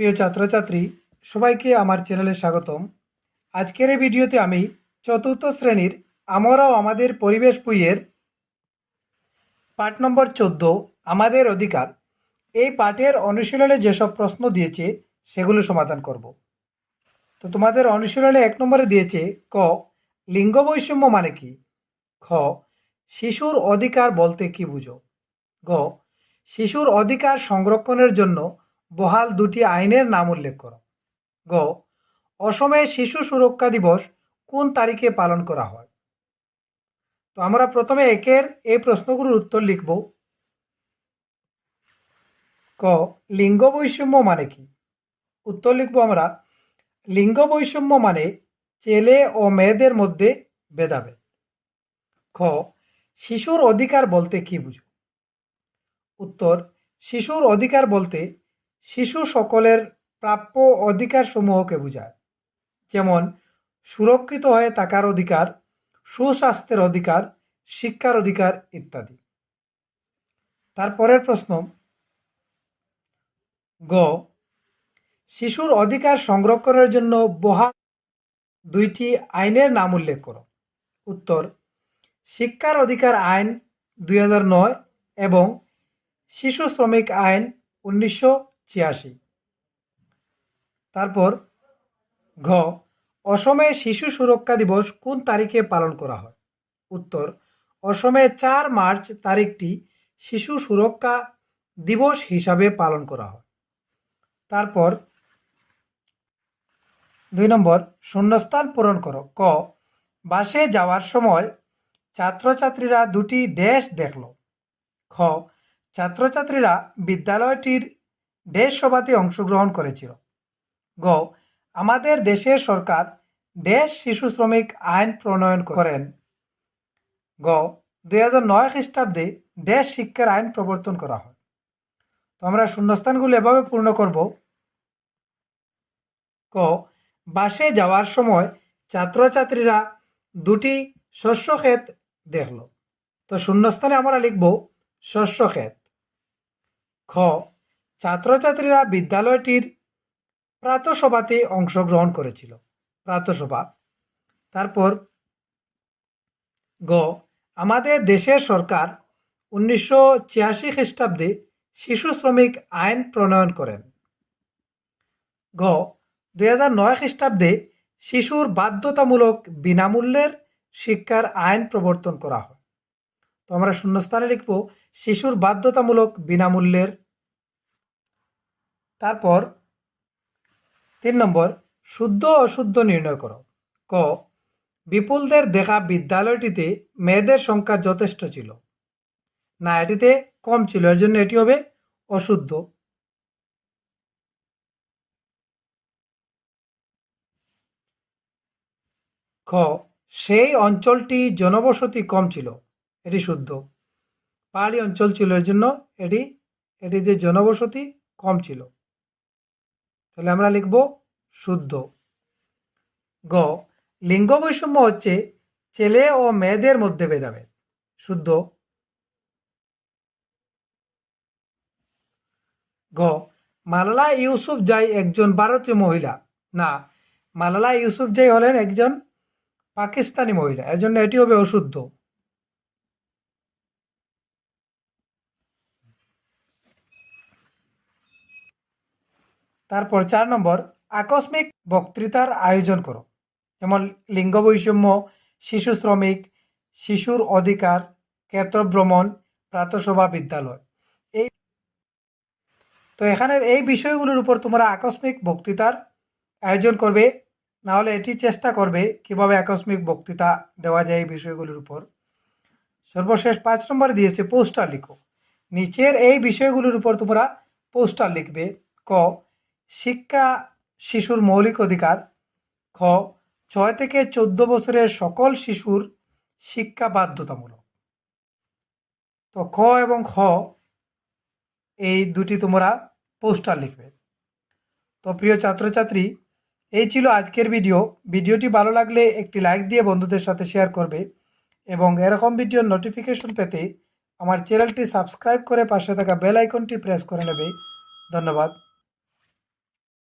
প্রিয় ছাত্রছাত্রী, সবাইকে আমার চ্যানেলে স্বাগতম। আজকের এই ভিডিওতে আমি চতুর্থ শ্রেণির আমরাও আমাদের পরিবেশ বইয়ের পাঠ নম্বর চোদ্দ, আমাদের অধিকার। এই পাঠের অনুশীলনে যেসব প্রশ্ন দিয়েছে, সেগুলো সমাধান করব। তো তোমাদের অনুশীলনে এক নম্বরে দিয়েছে ক, লিঙ্গ বৈষম্য মানে কি? খ, শিশুর অধিকার বলতে কি বুঝো? গ, শিশুর অধিকার সংরক্ষণের জন্য বহাল দুটি আইনের নাম উল্লেখ করো। গ অসমে শিশু সুরক্ষা দিবস কোন তারিখে পালন করা হয়? তো আমরা প্রথমে একের এই প্রশ্নগুলোর উত্তর লিখব। ক, লিঙ্গ বৈষম্য মানে কি? উত্তর লিখব আমরা, লিঙ্গ বৈষম্য মানে ছেলে ও মেয়েদের মধ্যে ভেদাভেদ। খ, শিশুর অধিকার বলতে কি বুঝো? উত্তর, শিশুর অধিকার বলতে শিশু সকলের প্রাপ্য অধিকার সমূহকে বোঝায়। যেমন, সুরক্ষিত হয়ে থাকার অধিকার, সুস্বাস্থ্যের অধিকার, শিক্ষার অধিকার ইত্যাদি। তারপরের প্রশ্ন, গ, শিশুর অধিকার সংরক্ষণের জন্য বহা দুইটি আইনের নাম উল্লেখ করো। উত্তর, শিক্ষার অধিকার আইন দুই এবং শিশু শ্রমিক আইন উনিশশো ছিয়াশি। তারপর ঘ, অসমে শিশু সুরক্ষা দিবস কোন তারিখে পালন করা হয়? উত্তর, অসমে চার মার্চ তারিখটি শিশু সুরক্ষা দিবস হিসাবে পালন করা হয়। তারপর দুই নম্বর, শূন্যস্থান পূরণ করো। ক, বাসে যাওয়ার সময় ছাত্রছাত্রীরা দুটি ড্যাশ দেখল। খ, ছাত্রছাত্রীরা বিদ্যালয়টির দেশ সভাতে অংশগ্রহণ করেছিল। গ, আমাদের দেশের সরকার দেশ শিশু শ্রমিক আইন প্রণয়ন করেন। গ, দুই হাজার নয় খ্রিস্টাব্দে দেশ শিক্ষার আইন প্রবর্তন করা হয়। তো আমরা শূন্যস্থানগুলো এভাবে পূর্ণ করব। ক, বাসে যাওয়ার সময় ছাত্রছাত্রীরা দুটি শস্য ক্ষেত দেখল। তো শূন্যস্থানে আমরা লিখব শস্য ক্ষেত। খ ছাত্রছাত্রীরা বিদ্যালয়টির প্রাতসভাতে অংশগ্রহণ করেছিল। প্রাতসভা। তারপর গ, আমাদের দেশের সরকার উনিশশো ছিয়াশি খ্রিস্টাব্দে শিশু শ্রমিক আইন প্রণয়ন করেন। গ, দুই হাজার নয় খ্রিস্টাব্দে শিশুর বাধ্যতামূলক বিনামূল্যের শিক্ষার আইন প্রবর্তন করা হয়। তো আমরা শূন্যস্থানে লিখব, শিশুর বাধ্যতামূলক বিনামূল্যের তারপর তিন নম্বর, শুদ্ধ অশুদ্ধ নির্ণয় করো। ক, বিপুলদের দেখা বিদ্যালয়টিতে মেয়েদের সংখ্যা যথেষ্ট ছিল। না, এটিতে কম ছিল এর জন্য এটি হবে অশুদ্ধ। খ, সেই অঞ্চলটি জনবসতি কম ছিল, এটি শুদ্ধ। পাহাড়ি অঞ্চল ছিল এর জন্য এটি এটি যে জনবসতি কম ছিল। তাহলে আমরা লিখব শুদ্ধ। গ, লিঙ্গ বৈষম্য হচ্ছে ছেলে ও মেয়েদের মধ্যে ভেদাভেদ। শুদ্ধ। গ, মালালা ইউসুফ জাই একজন ভারতীয় মহিলা। না, মালালা ইউসুফ জাই হলেন একজন পাকিস্তানি মহিলা এর জন্য এটি হবে অশুদ্ধ। তারপর চার নম্বর, আকস্মিক বক্তৃতার আয়োজন করো। যেমন লিঙ্গ বৈষম্য, শিশু শ্রমিক, শিশুর অধিকার, ক্ষেত্রভ্রমণ, প্রাতসভা বিদ্যালয়। এই তো এখানের এই বিষয়গুলোর উপর তোমরা আকস্মিক বক্তৃতার আয়োজন করবে। নাহলে এটি চেষ্টা করবে কীভাবে আকস্মিক বক্তৃতা দেওয়া যায় এই বিষয়গুলির উপর। সর্বশেষ পাঁচ নম্বরে দিয়েছে পোস্টার লিখো। নিচের এই বিষয়গুলির উপর তোমরা পোস্টার লিখবে। ক শিক্ষা শিশুর মৌলিক অধিকার। খ, ছয় থেকে চোদ্দ বছরের সকল শিশুর শিক্ষা বাধ্যতামূলক। তো খ এবং খ, এই দুটি তোমরা পোস্টার লিখবে। তো প্রিয় ছাত্রছাত্রী, এই ছিল আজকের ভিডিও। ভিডিওটি ভালো লাগলে একটি লাইক দিয়ে বন্ধুদের সাথে শেয়ার করবে এবং এরকম ভিডিওর নোটিফিকেশন পেতে আমার চ্যানেলটি সাবস্ক্রাইব করে পাশে থাকা বেল আইকনটি প্রেস করে নেবে। ধন্যবাদ।